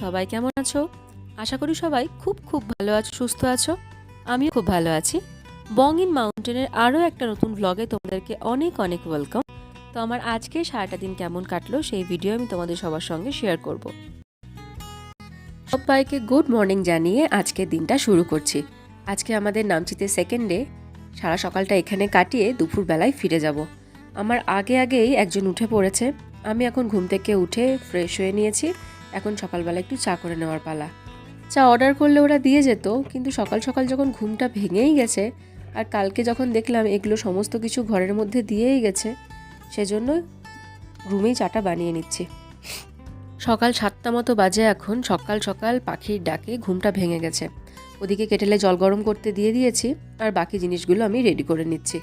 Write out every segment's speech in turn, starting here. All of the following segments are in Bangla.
সবাই কেমন আছো? আশা করি সবাই খুব খুব ভালো আছো, সুস্থ আছো। আমিও খুব ভালো আছি। বং ইন মাউন্টেনের আরও একটা নতুন ব্লগে তোমাদেরকে অনেক অনেক ওয়েলকাম তো আমার আজকে সারাটা দিন কেমন কাটলো সেই ভিডিও আমি তোমাদের সবার সঙ্গে শেয়ার করব। সবাইকে গুড মর্নিং জানিয়ে আজকের দিনটা শুরু করছি। আজকে আমাদের নামচিতে সেকেন্ড ডে সারা সকালটা এখানে কাটিয়ে দুপুরবেলায় ফিরে যাব। আমার আগে আগেই একজন উঠে পড়েছে। আমি এখন ঘুম থেকে উঠে ফ্রেশ হয়ে নিয়েছি। এখন সকালবেলা একটু চা করে নেওয়ার পালা। চা অর্ডার করলে ওরা দিয়ে যেত, কিন্তু সকাল সকাল যখন ঘুমটা ভেঙেই গেছে, আর কালকে যখন দেখলাম এগুলো সমস্ত কিছু ঘরের মধ্যে দিয়েই গেছে, সেজন্য রুমেই চাটা বানিয়ে নিচ্ছি। সকাল সাতটা মতো বাজে এখন, সকাল সকাল পাখির ডাকে ঘুমটা ভেঙে গেছে। ওদিকে কেটেলে জল গরম করতে দিয়ে দিয়েছি, আর বাকি জিনিসগুলো আমি রেডি করে নিচ্ছি।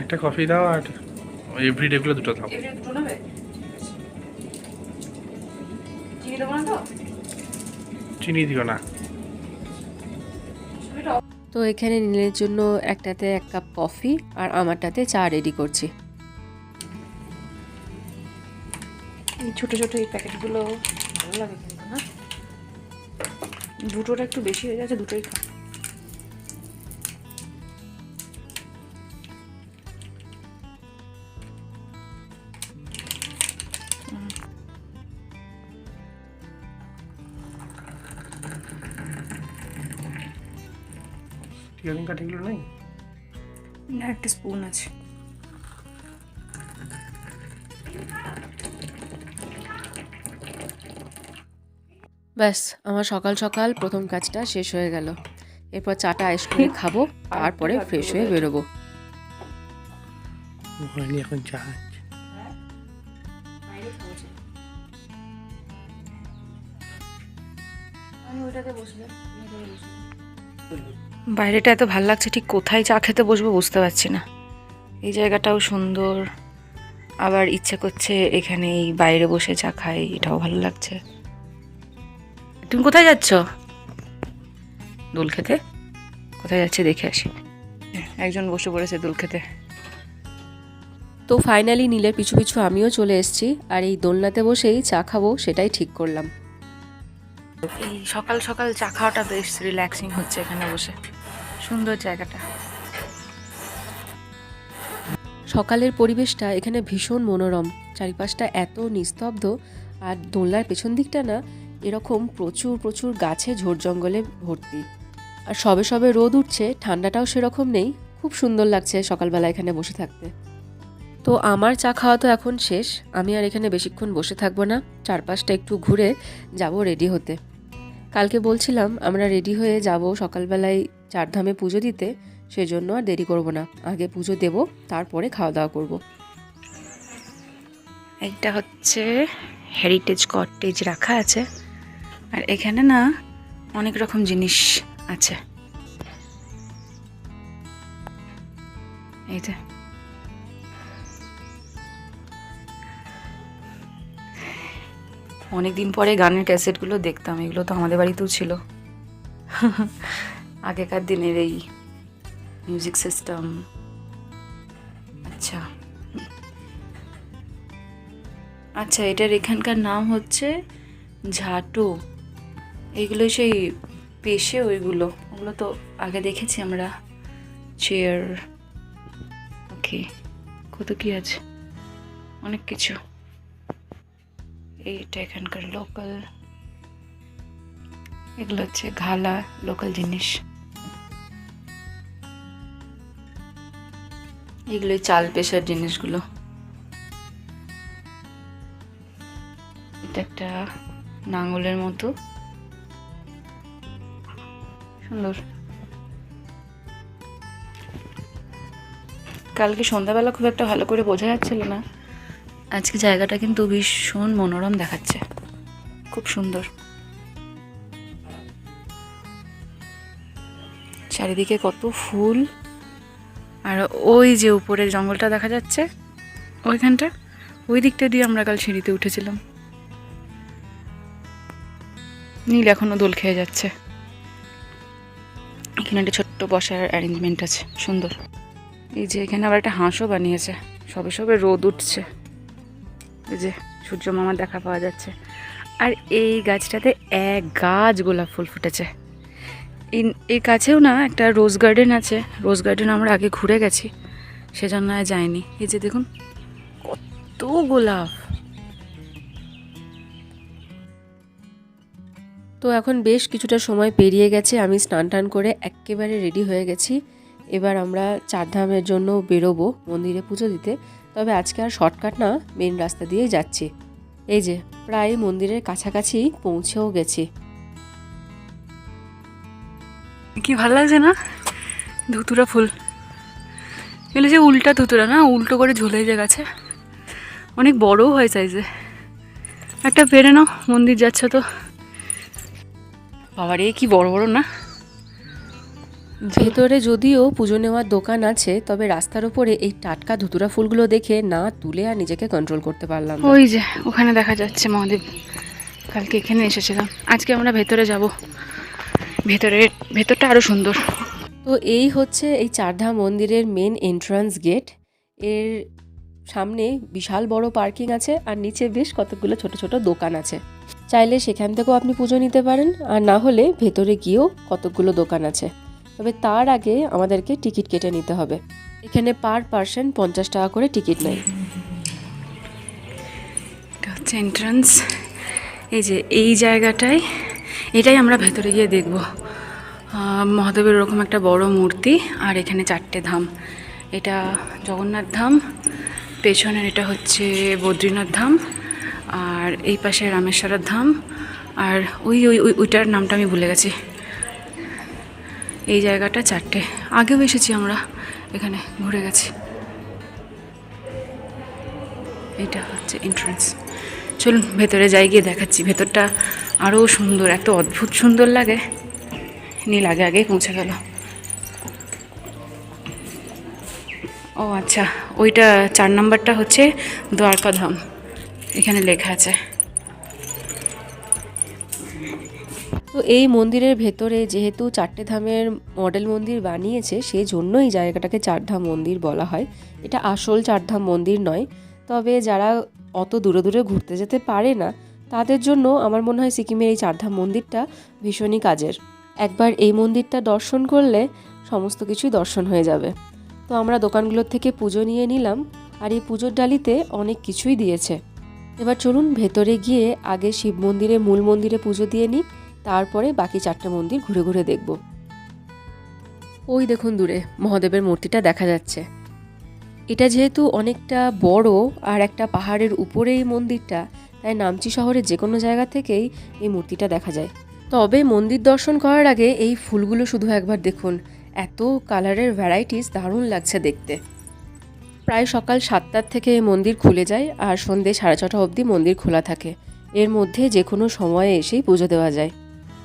একটা কফি দাও আর ওই এভরিডেগুলো দুটো দাও চিনি দিও না। তো এখানে নীলের জন্য একটাতে এক কাপ কফি আর আমারটাতে চা রেডি করছি। এই ছোট ছোট এই প্যাকেটগুলো ভালো লাগে কিন্তু না? দুটোটা একটু বেশি হয়ে যাচ্ছে দুটোই খা টিয়ারিং কাঠিগুলো নেই? না একটা স্পুন আছে। ব্যাস আমার সকাল সকাল প্রথম কাজটা শেষ হয়ে গেল। এরপর চাটা আইস করে খাব তারপরে ফ্রেশ হয়ে বেরোবো। হয়নি এখন চা বাইরেটা এত ভালো লাগছে, ঠিক কোথায় চা খেতে বসবো বুঝতে পারছি না। এই জায়গাটাও সুন্দর, আবার ইচ্ছে করছে এখানে এই বাইরে বসে চা খাই, এটাও ভালো লাগছে। তুমি কোথায় যাচ্ছ? দোল খেতে কোথায় যাচ্ছে দেখে আসি। একজন বসে পড়েছে দোল খেতে তো ফাইনালি নীলের পিছু পিছু আমিও চলে এসেছি, আর এই দোলনাতে বসেই চা খাব, সেটাই ঠিক করলাম। এই সকাল সকাল চা খাওয়াটা বেশ রিল্যাক্সিং হচ্ছে এখানে বসে। সুন্দর জায়গাটা। সকালের পরিবেশটা এখানে ভীষণ মনোরম। চারিপাশটা এত নিস্তব্ধ আর দোলনার পেছন দিকটা না, এরকম প্রচুর প্রচুর গাছে ঝোড় জঙ্গলে ভর্তি। আর সবে সবে রোদ উঠছে, ঠান্ডাটাও সেরকম নেই। খুব সুন্দর লাগছে সকালবেলা এখানে বসে থাকতে। তো আমার চা খাওয়া তো এখন শেষ। আমি আর এখানে বেশিক্ষণ বসে থাকব না। চারপাশটা একটু ঘুরে যাব রেডি হতে। কালকে বলছিলাম, আমরা রেডি হয়ে যাব সকালবেলায় চারধামে পুজো দিতে, সেজন্য আর দেরি করব না। আগে পুজো দেব, তারপরে খাওয়া দাওয়া করব। এইটা হচ্ছে হেরিটেজ কটেজ রাখা আছে। আর এখানে না অনেক রকম জিনিস আছে। এই যে অনেকদিন পরে গানের ক্যাসেটগুলো দেখতাম, এগুলো তো আমাদের বাড়িতেও ছিল। আগেকার দিনের এই মিউজিক সিস্টেম। আচ্ছা। আচ্ছা এটার এখানকার নাম হচ্ছে ঝাটু। এইগুলো সেই পেশে ওইগুলো। ওগুলো তো আগে দেখেছি আমরা। চেয়ার ওকে কত কি আছে? অনেক কিছু। এইটা এখানকার লোকাল এগুলো হচ্ছে ঘালা লোকাল জিনিস। এগুলো চাল পেশার জিনিসগুলো। এটা একটা নাঙ্গলের মতো। সুন্দর। কালকে সন্ধ্যাবেলা খুব একটা ভালো করে বোঝা যাচ্ছিল না। আজকে জায়গাটা কিন্তু ভীষণ মনোরম দেখাচ্ছে। খুব সুন্দর। চারিদিকে কত ফুল। আর ওই যে উপরের জঙ্গলটা দেখা যাচ্ছে, ওইখানটা, ওই দিকটা দিয়ে আমরা কাল সিঁড়িতে উঠেছিলাম। নীল এখনও দোল খেয়ে যাচ্ছে। এখানে একটা ছোট্ট বসার অ্যারেঞ্জমেন্ট আছে, সুন্দর। এই যে এখানে আবার একটা হাঁসও বানিয়েছে, সবে সবে রোদ উঠছে। যে সূর্য মামা দেখা পাওয়া যাচ্ছে। আর এই গাছটাতে এক গাছ গোলাপ ফুল ফুটেছে। এই কাছেও না একটা রোজ গার্ডেন আছে। রোজ গার্ডেন আমরা আগে ঘুরে গেছি, সেজন্য আর যাইনি। এই যে দেখুন, কত গোলাপ। তো এখন বেশ কিছুটা সময় পেরিয়ে গেছে, আমি স্নান টান করে একেবারে রেডি হয়ে গেছি। এবার আমরা চারধামের জন্য বেরোবো মন্দিরে পুজো দিতে। তবে আজকে আর শর্টকাট না মেন রাস্তা দিয়েই যাচ্ছি। এই যে, প্রায় মন্দিরের কাছাকাছি পৌঁছেও গেছি। কি ভালো লাগছে না? ধুতুরা ফুল। এগুলো যে উল্টা ধুতুরা না, উল্টো করে ঝুলে যে গাছে। অনেক বড়ও হয় সাইজে একটা পেরে নাও, মন্দির যাচ্ছে তো। বাবারে, কি বড় বড় না? ভেতরে যদিও পুজো নেওয়ার দোকান আছে তবে রাস্তার উপরে এই টাটকা ধুতুরা ফুলগুলো দেখে না তুলে আর নিজেকে কন্ট্রোল করতে পারলাম ওই যে ওখানে দেখা যাচ্ছে মহাদেব। কালকে এখানে এসেছিলাম। আজকে আমরা ভেতরে যাব। ভেতরে ভেতরটা আরও সুন্দর। তো এই হচ্ছে এই চারধাম মন্দিরের মেন এন্ট্রান্স গেটের সামনে বিশাল বড় পার্কিং আছে আর নিচে বেশ কতগুলো ছোট ছোট দোকান আছে। চাইলে সেখান থেকেও আপনি পুজো নিতে পারেন আর না হলে ভেতরে গিয়েও কতগুলো দোকান আছে। তবে তার আগে আমাদেরকে টিকিট কেটে নিতে হবে। এখানে পার পার্সন পঞ্চাশ টাকা করে টিকিট নেয়। হচ্ছে এন্ট্রান্স এই যে, এই জায়গাটায়, এটাই আমরা ভেতরে গিয়ে দেখব। মহাদেবের ওরকম একটা বড় মূর্তি, আর এখানে চারটে ধাম। এটা জগন্নাথ ধাম, পেছনের এটা হচ্ছে বদ্রীনাথ ধাম, আর এই পাশে রামেশ্বরের ধাম, আর ওই, ওই- ওইটার নামটা আমি ভুলে গেছি। এই জায়গাটা চারটে। আগেও এসেছি আমরা। এখানে ঘুরে গেছি। এটা হচ্ছে এন্ট্রান্স চলুন, ভেতরে যাই, গিয়ে দেখাচ্ছি। ভেতরটা আরও সুন্দর, এত অদ্ভুত সুন্দর লাগে। নীল আগে আগেই পৌঁছে গেল। ও আচ্ছা ওইটা চার নাম্বারটা হচ্ছে দ্বারকাধাম। এখানে লেখা আছে। তো এই মন্দিরের ভেতরে যেহেতু চারটে ধামের মডেল মন্দির বানিয়েছে সেই জন্য এই জায়গাটাকে চারধাম মন্দির বলা হয়। এটা আসল চারধাম মন্দির নয়। তবে যারা অত দূরে দূরে ঘুরতে যেতে পারে না, তাদের জন্য আমার মনে হয় সিকিমের এই চারধাম মন্দিরটা ভীষণই কাজের। একবার এই মন্দিরটা দর্শন করলে সমস্ত কিছুই দর্শন হয়ে যাবে। তো আমরা দোকানগুলোর থেকে পুজো নিয়ে নিলাম, আর এই পুজোর ডালিতে অনেক কিছুই দিয়েছে। এবার চলুন ভেতরে গিয়ে আগে শিব মন্দিরে, মূল মন্দিরে পুজো দিয়ে নিই। তারপরে বাকি চারটে মন্দির ঘুরে ঘুরে দেখব। ওই দেখুন দূরে, মহাদেবের মূর্তিটা দেখা যাচ্ছে। এটা যেহেতু অনেকটা বড় আর একটা পাহাড়ের উপরে এই মন্দিরটা, তাই নামচি শহরের যে কোনো জায়গা থেকেই এই মূর্তিটা দেখা যায়। তবে মন্দির দর্শন করার আগে এই ফুলগুলো শুধু একবার দেখুন। এত কালারের ভ্যারাইটিস দারুণ লাগছে দেখতে। প্রায় সকাল সাতটার থেকে এই মন্দির খুলে যায় আর সন্ধে সাড়ে ছটা অবধি মন্দির খোলা থাকে। এর মধ্যে যে কোনো সময়ে এসেই পুজো দেওয়া যায়।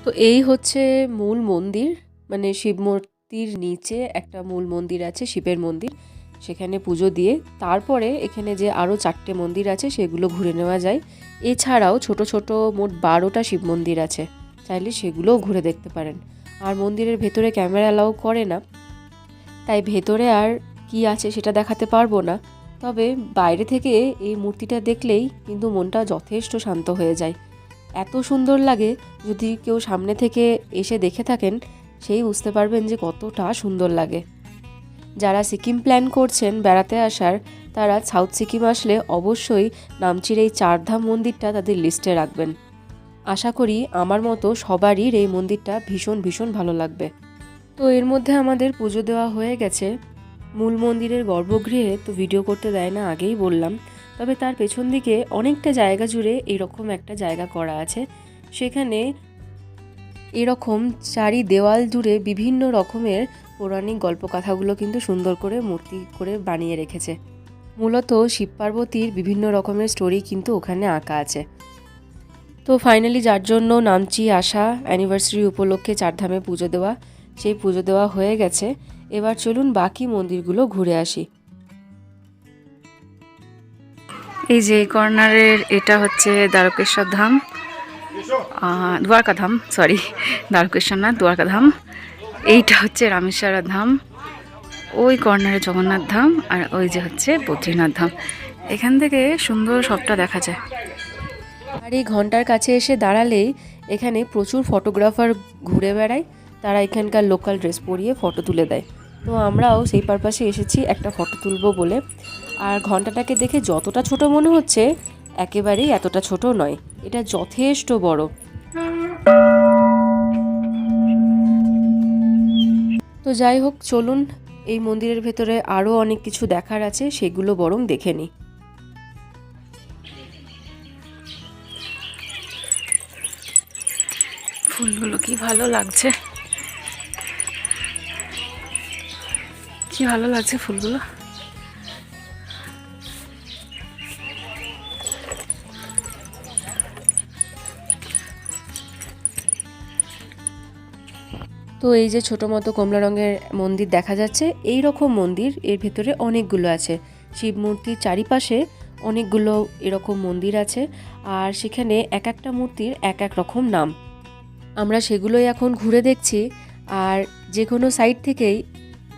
তো এই হচ্ছে মূল মন্দির মানে শিব মূর্তির নিচে একটা মূল মন্দির আছে, শিবের মন্দির, সেখানে পুজো দিয়ে। তারপরে এখানে যে আরও চারটে মন্দির আছে, সেগুলো ঘুরে নেওয়া যায়। এছাড়াও ছোট ছোট মোট বারোটা শিব মন্দির আছে, চাইলে সেগুলোও ঘুরে দেখতে পারেন। আর মন্দিরের ভেতরে ক্যামেরা অ্যালাউ করে না, তাই ভেতরে আর কি আছে সেটা দেখাতে পারব না। তবে বাইরে থেকে এই মূর্তিটা দেখলেই কিন্তু মনটা যথেষ্ট শান্ত হয়ে যায়। এত সুন্দর লাগে যদি কেউ সামনে থেকে এসে দেখে থাকেন, সেই বুঝতে পারবেন যে কতটা সুন্দর লাগে। যারা সিকিম প্ল্যান করছেন বেড়াতে আসার, তারা সাউথ সিকিম আসলে অবশ্যই নামচির এই চারধাম মন্দিরটা তাদের লিস্টে রাখবেন। আশা করি আমার মতো সবারই এই মন্দিরটা ভীষণ ভীষণ ভালো লাগবে। তো এর মধ্যে আমাদের পুজো দেওয়া হয়ে গেছে। মূল মন্দিরের গর্ভগৃহে তো ভিডিও করতে দেয় না, আগেই বললাম। তবে তার পেছন দিকে অনেকটা জায়গা জুড়ে এরকম একটা জায়গা করা আছে। সেখানে এরকম চারি দেওয়াল জুড়ে বিভিন্ন রকমের পৌরাণিক গল্পকথাগুলো কিন্তু সুন্দর করে মূর্তি করে বানিয়ে রেখেছে। মূলত শিব পার্বতীর বিভিন্ন রকমের স্টোরি কিন্তু ওখানে আঁকা আছে। তো ফাইনালি যার জন্য নামচি আসা অ্যানিভার্সারি উপলক্ষে চারধামে পুজো দেওয়া, সেই পুজো দেওয়া হয়ে গেছে। এবার চলুন বাকি মন্দিরগুলো ঘুরে আসি। এই যে এই কর্নারের এটা হচ্ছে দ্বারকেশ্বর ধাম। দ্বারকা ধাম সরি দ্বারকেশ্বর না দ্বারকা ধাম। এইটা হচ্ছে রামেশ্বর ধাম। ওই কর্নারে জগন্নাথ ধাম আর ওই যে হচ্ছে বদ্রীনাথ ধাম। এখান থেকে সুন্দর সবটা দেখা যায়। আর এই ঘণ্টার কাছে এসে দাঁড়ালেই এখানে প্রচুর ফটোগ্রাফার ঘুরে বেড়ায়। তারা এখানকার লোকাল ড্রেস পরিয়ে ফটো তুলে দেয়। তো আমরাও সেই পারপাসে এসেছি একটা ফটো তুলবো বলে। আর ঘন্টাটাকে দেখে যতটা ছোট মনে হচ্ছে, একেবারেই এতটা ছোট নয়। এটা যথেষ্ট বড়। তো যাই হোক, চলুন, এই মন্দিরের ভেতরে আরও অনেক কিছু দেখার আছে, সেগুলো বরং দেখে নিই। ফুলগুলো কি ভালো লাগছে? কি ভালো লাগছে ফুলগুলো? তো এই যে ছোট মতো কমলা রঙের মন্দির দেখা যাচ্ছে, এই রকম মন্দির এর ভেতরে অনেকগুলো আছে। শিব মূর্তির চারিপাশে অনেকগুলো এরকম মন্দির আছে আর সেখানে এক একটা মূর্তির এক এক রকম নাম। আমরা সেগুলোই এখন ঘুরে দেখছি আর যে কোনো সাইড থেকেই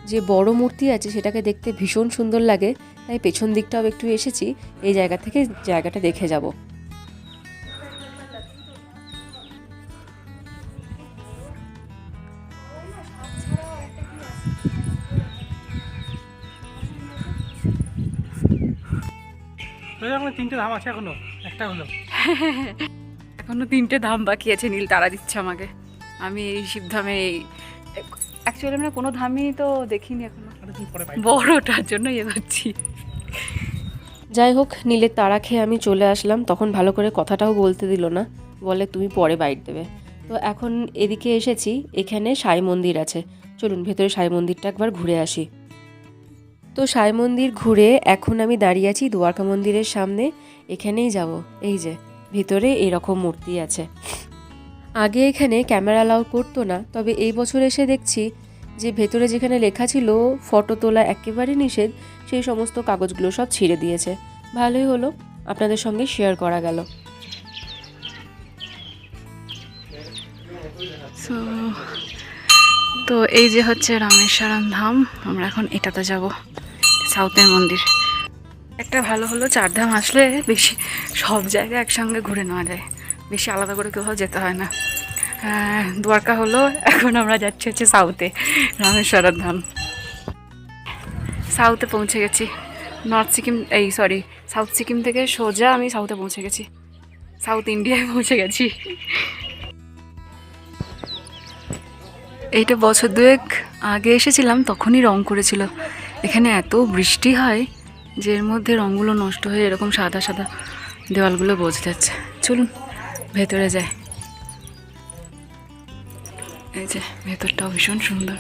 যে বড় মূর্তি আছে সেটাকে দেখতে ভীষণ সুন্দর লাগে। তাই পেছন দিকটাও একটু এসেছি, এই জায়গা থেকে জায়গাটা দেখে যাব। তিনটে ধাম আছে এখনও? একটা হলো। এখনও তিনটে ধাম বাকি আছে নীল তারা দিচ্ছে আমাকে। আমি এই শিবধামে এই অ্যাকচুয়ালি আমরা কোনো ধামই তো দেখিনি এখনও। বড়টার জন্য এগোচ্ছি। যাই হোক নীলের তারা খেয়ে আমি চলে আসলাম। তখন ভালো করে কথাটাও বলতে দিল না। বলে তুমি পরে বাইট দেবে। তো এখন এদিকে এসেছি। এখানে সাই মন্দির আছে। চলুন ভেতরে সাই মন্দিরটা একবার ঘুরে আসি। তো সাই মন্দির ঘুরে এখন আমি দাঁড়িয়ে আছি দুয়ারকা মন্দিরের সামনে। এখানেই যাব। এই যে, ভিতরে এরকম মূর্তি আছে। আগে এখানে ক্যামেরা অ্যালাউ করতো না, তবে এই বছর এসে দেখছি যে ভেতরে যেখানে লেখা ছিল ফটো তোলা একেবারে নিষেধ, সেই সমস্ত কাগজগুলো সব ছিঁড়ে দিয়েছে। ভালোই হলো, আপনাদের সঙ্গে শেয়ার করা গেল। তো এই যে হচ্ছে রামেশ্বরম ধাম, আমরা এখন এটাতে যাব। সাউথের মন্দির। একটা ভালো হলো চারধাম আসলে বেশি সব জায়গায় একসঙ্গে ঘুরে নেওয়া যায়। বেশি আলাদা করে কোথাও যেতে হয় না। দ্বারকা হলো, এখন আমরা যাচ্ছি হচ্ছে সাউথে রামেশ্বরম ধাম। সাউথে পৌঁছে গেছি। নর্থ সিকিম, এই সরি, সাউথ সিকিম থেকে সোজা আমি সাউথে পৌঁছে গেছি। সাউথ ইন্ডিয়ায় পৌঁছে গেছি। এইটা বছর দুয়েক আগে এসেছিলাম, তখনই রং করেছিল। এখানে এত বৃষ্টি হয় যে এর মধ্যে রঙগুলো নষ্ট হয়ে এরকম সাদা সাদা দেওয়ালগুলো বোঝা যাচ্ছে। চলুন, ভেতরে যায় এই যে, ভেতরটাও ভীষণ সুন্দর।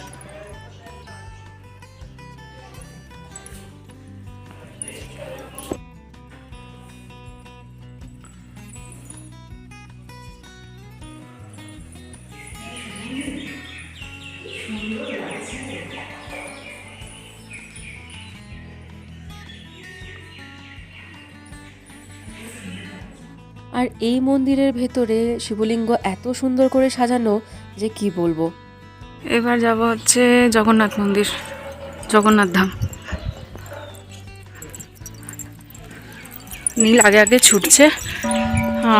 আর এই মন্দিরের ভেতরে শিবলিঙ্গ এত সুন্দর করে সাজানো যে কি বলব? এবার যাব হচ্ছে জগন্নাথ মন্দির, জগন্নাথ ধাম। নীল আগে আগে ছুটছে।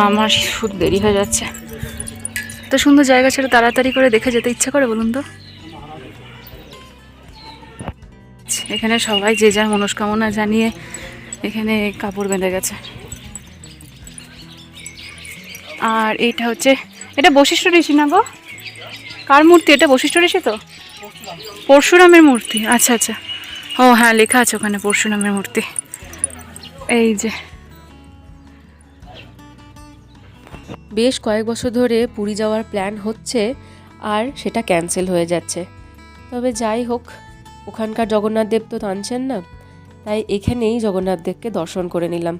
আমার খুব দেরি হয়ে যাচ্ছে। তো সুন্দর জায়গা ছেড়ে তাড়াতাড়ি করে দেখে যেতে ইচ্ছা করে বলুন তো? এখানে সবাই যে যার মনস্কামনা জানিয়ে এখানে কাপড় বেঁধে গেছে। আর এইটা হচ্ছে, এটা বশিষ্ঠ ঋষি না গো? কার মূর্তি? এটা বশিষ্ঠ ঋষি তো? পরশুরামের মূর্তি। আচ্ছা আচ্ছা। ও হ্যাঁ লেখা আছে ওখানে পরশুরামের মূর্তি। এই যে। বেশ কয়েক বছর ধরে পুরী যাওয়ার প্ল্যান হচ্ছে আর সেটা ক্যান্সেল হয়ে যাচ্ছে। তবে যাই হোক, ওখানকার জগন্নাথ দেব তো টানছেন না, তাই এখানেই জগন্নাথ দেবকে দর্শন করে নিলাম।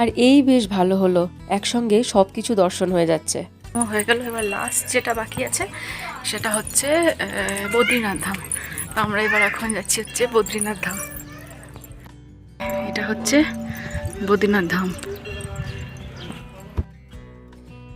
আর এই বেশ ভালো হলো একসঙ্গে সব কিছু দর্শন হয়ে যাচ্ছে। হয়ে গেল এবার লাস্ট যেটা বাকি আছে সেটা হচ্ছে বদ্রীনাথ ধাম। আমরা এবার এখন যাচ্ছি হচ্ছে বদ্রীনাথ ধাম। এটা হচ্ছে বদ্রীনাথ ধাম।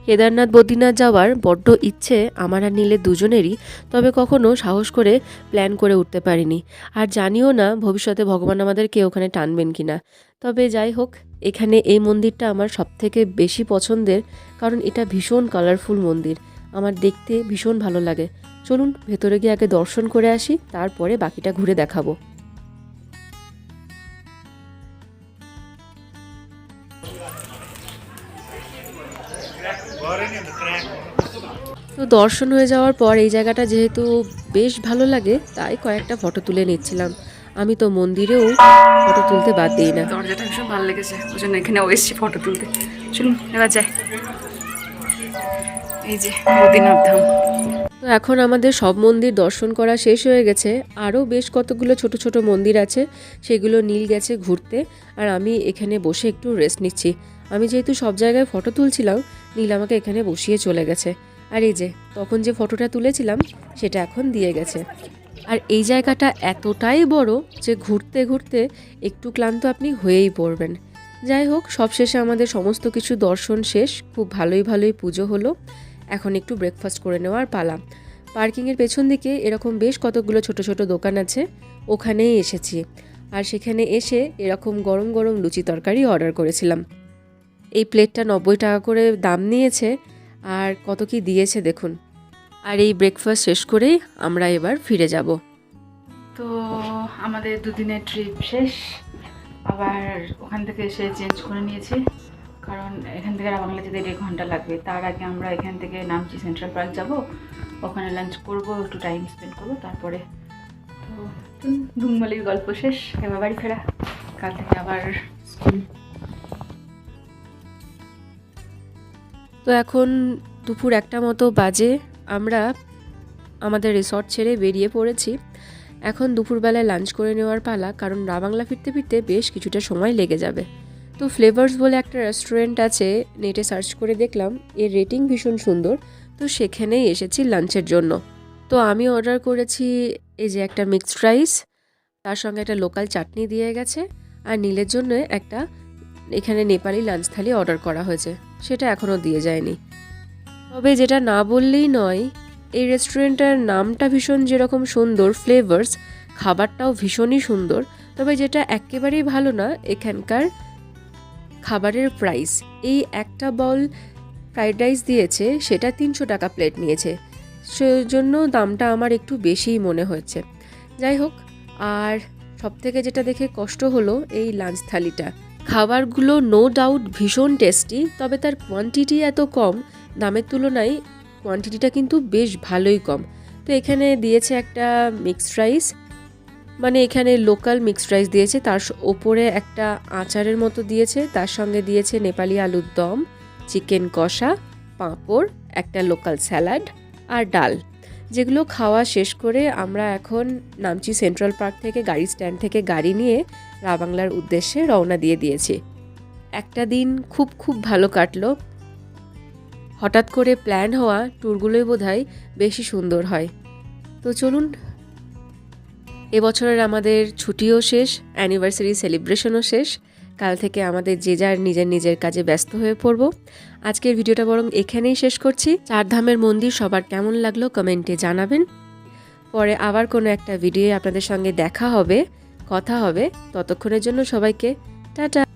কেদারনাথ বদ্রীনাথ যাওয়ার বড্ড ইচ্ছে আমার আর নীলের দুজনেরই তবে কখনো সাহস করে প্ল্যান করে উঠতে পারিনি। আর জানিও না ভবিষ্যতে ভগবান আমাদেরকে ওখানে টানবেন কিনা। তবে যাই হোক এখানে এই মন্দিরটা আমার সবথেকে বেশি পছন্দের, কারণ এটা ভীষণ কালারফুল মন্দির। আমার দেখতে ভীষণ ভালো লাগে। চলুন, ভেতরে গিয়ে আগে দর্শন করে আসি, তারপরে বাকিটা ঘুরে দেখাবো। তো দর্শন হয়ে যাওয়ার পর এই জায়গাটা যেহেতু বেশ ভালো লাগে, তাই কয়েকটা ফটো তুলে নিচ্ছিলাম। আমি তো মন্দিরেও ফটো তুলতে বাদ দিই না। দরজাটা ভীষণ ভালো লেগেছে ওই জন্য এখানেও এসছি ফটো তুলতে। চলুন এবার যাই। এই যে বদ্রীনাথ ধাম তো এখন আমাদের সব মন্দির দর্শন করা শেষ হয়ে গেছে। আরও বেশ কতগুলো ছোট ছোট মন্দির আছে সেগুলো নীল গেছে ঘুরতে। আর আমি এখানে বসে একটু রেস্ট নিচ্ছি। আমি যেহেতু সব জায়গায় ফটো তুলছিলাম নীল আমাকে এখানে বসিয়ে চলে গেছে। আর এই যে তখন যে ফটোটা তুলেছিলাম সেটা এখন দিয়ে গেছে। আর এই জায়গাটা এতটাই বড় যে ঘুরতে ঘুরতে একটু ক্লান্ত আপনি হয়েই পড়বেন। যাই হোক, সবশেষে আমাদের সমস্ত কিছু দর্শন শেষ। খুব ভালোই ভালোই পুজো হলো। এখন একটু ব্রেকফাস্ট করে নেওয়ার পালা। পার্কিংয়ের পেছন দিকে এরকম বেশ কতগুলো ছোট ছোট দোকান আছে, ওখানেই এসেছি। আর সেখানে এসে এরকম গরম গরম লুচি তরকারি অর্ডার করেছিলাম। এই প্লেটটা নব্বই টাকা করে দাম নিয়েছে, আর কত কি দিয়েছে দেখুন। আর এই ব্রেকফাস্ট শেষ করেই আমরা এবার ফিরে যাব। তো আমাদের দুদিনের ট্রিপ শেষ। আবার ওখান থেকে এসে চেঞ্জ করে নিয়েছি। কারণ এখান থেকে বাংলা যেতে দেড় ঘণ্টা লাগবে। তার আগে আমরা এখান থেকে নামছি সেন্ট্রাল পার্ক যাব। ওখানে লাঞ্চ করব একটু টাইম স্পেন্ড করব তারপরে তো ধুমমালির গল্প শেষ। এবার বাড়ি ফেরা। কাল থেকে আবার স্কুল তো এখন দুপুর একটা মতো বাজে। আমরা আমাদের রিসর্ট ছেড়ে বেরিয়ে পড়েছি। এখন দুপুরবেলায় লাঞ্চ করে নেওয়ার পালা, কারণ রাবাংলা ফিরতে ফিরতে বেশ কিছুটা সময় লেগে যাবে। তো ফ্লেভার্স বলে একটা রেস্টুরেন্ট আছে নেটে সার্চ করে দেখলাম, এর রেটিং ভীষণ সুন্দর। তো সেখানেই এসেছি লাঞ্চের জন্য। তো আমি অর্ডার করেছি এই যে একটা মিক্সড রাইস তার সঙ্গে একটা লোকাল চাটনি দিয়ে গেছে, আর নীলের জন্য একটা এখানে নেপালি লাঞ্চ থালি অর্ডার করা হয়েছে। সেটা এখনও দিয়ে যায়নি। তবে যেটা না বললেই নয়, এই রেস্টুরেন্টটার নামটা ভীষণ যেরকম সুন্দর ফ্লেভার্স খাবারটাও ভীষণই সুন্দর, তবে যেটা একেবারেই ভালো না, এখানকার খাবারের প্রাইস এই একটা বল ফ্রাইড রাইস দিয়েছে, সেটা তিনশো টাকা প্লেট নিয়েছে। সেজন্য দামটা আমার একটু বেশিই মনে হয়েছে যাই হোক, আর সবথেকে যেটা দেখে কষ্ট হলো এই লাঞ্চ থালিটা। খাবারগুলো নো ডাউট ভীষণ টেস্টি তবে তার কোয়ান্টিটি এত কম দামের তুলনায় কোয়ান্টিটিটা কিন্তু বেশ ভালোই কম। তো এখানে দিয়েছে একটা মিক্সড রাইস মানে এখানে লোকাল মিক্সড রাইস দিয়েছে। তার ওপরে একটা আচারের মতো দিয়েছে। তার সঙ্গে দিয়েছে নেপালি আলুর দম চিকেন কষা, পাঁপড়, একটা লোকাল স্যালাড আর ডাল। যেগুলো খাওয়া শেষ করে আমরা এখন নামচি সেন্ট্রাল পার্ক থেকে গাড়ি স্ট্যান্ড থেকে গাড়ি নিয়ে রাবাংলার উদ্দেশ্যে রওনা দিয়ে দিয়েছি। একটা দিন খুব খুব ভালো কাটলো। হঠাৎ করে প্ল্যান হওয়া ট্যুরগুলোই বোধহয় বেশি সুন্দর হয়। তো চলুন, এবছরের আমাদের ছুটিও শেষ অ্যানিভার্সারি সেলিব্রেশনও শেষ। কাল থেকে আমাদের যে যার নিজের নিজের কাজে ব্যস্ত হয়ে পড়ব। আজকের ভিডিওটা বরং এখানেই শেষ করছি। চারধামের মন্দির সবার কেমন লাগল কমেন্টে জানাবেন। পরে আবার কোনো একটা ভিডিও আপনাদের সঙ্গে দেখা হবে, কথা হবে। ততক্ষণের জন্য সবাইকে, টাটা।